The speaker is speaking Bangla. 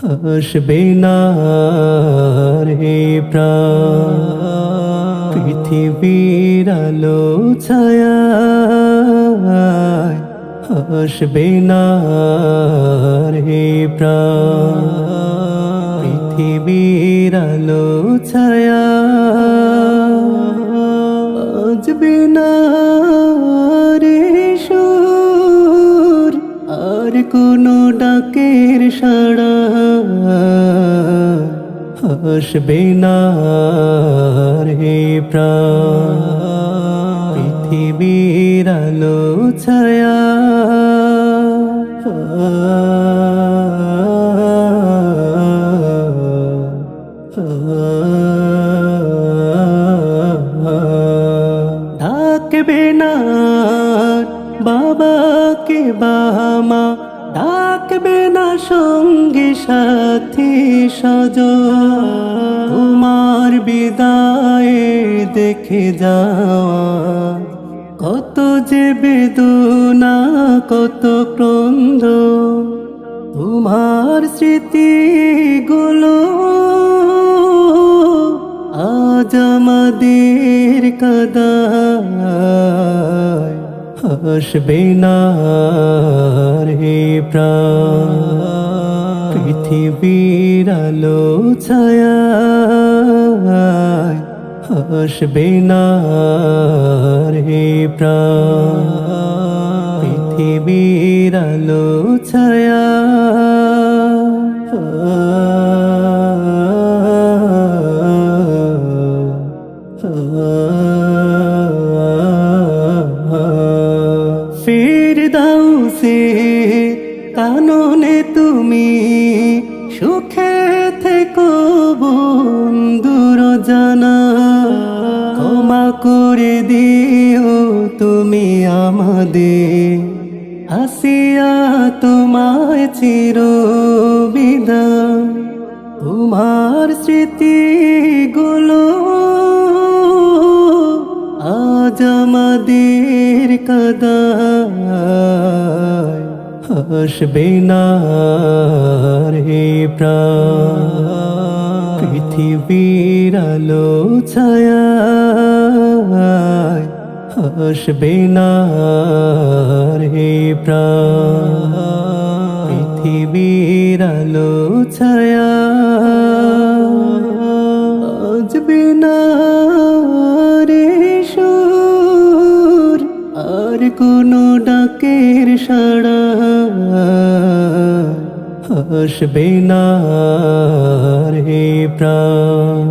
হাসবে না রে পৃথিবীর আলো ছায়া আসবে না রে প্রাণ। কোনো ডাকের সাড়া হাসবে না রে পৃথিবীর আলো ছায়া ডাকবে না বাবাকে বামা ডাকবে না সঙ্গী সাথী সজ তোমার বিদায়ে দেখে যাওয়া। কত যে বেদনা, কত ক্রন্দ। তোমার স্মৃতি স্মৃতিগুলো আজ আমাদের কাদায় হাসবে না। প্রাণ পৃথিবীর আলো ছায়া হাসবে না রে পৃথিবীর আলো ছায়া ফির দাও সে তুমি সুখে থেকো বন্ধুর জানা ক্ষমা করে দিও তুমি আমাদের। হাসিয়া তোমায় চির তোমার স্মৃতিগুলো আজ আমাদের কাদায় হাসবে না রে পৃথিবীর আলো ছায়া হাসবে না রে পৃথিবীর আলো ছায়া আসবে না রে সুর। আর কোনো ডাকের সাড়া হাসবে না রে প্রাণ।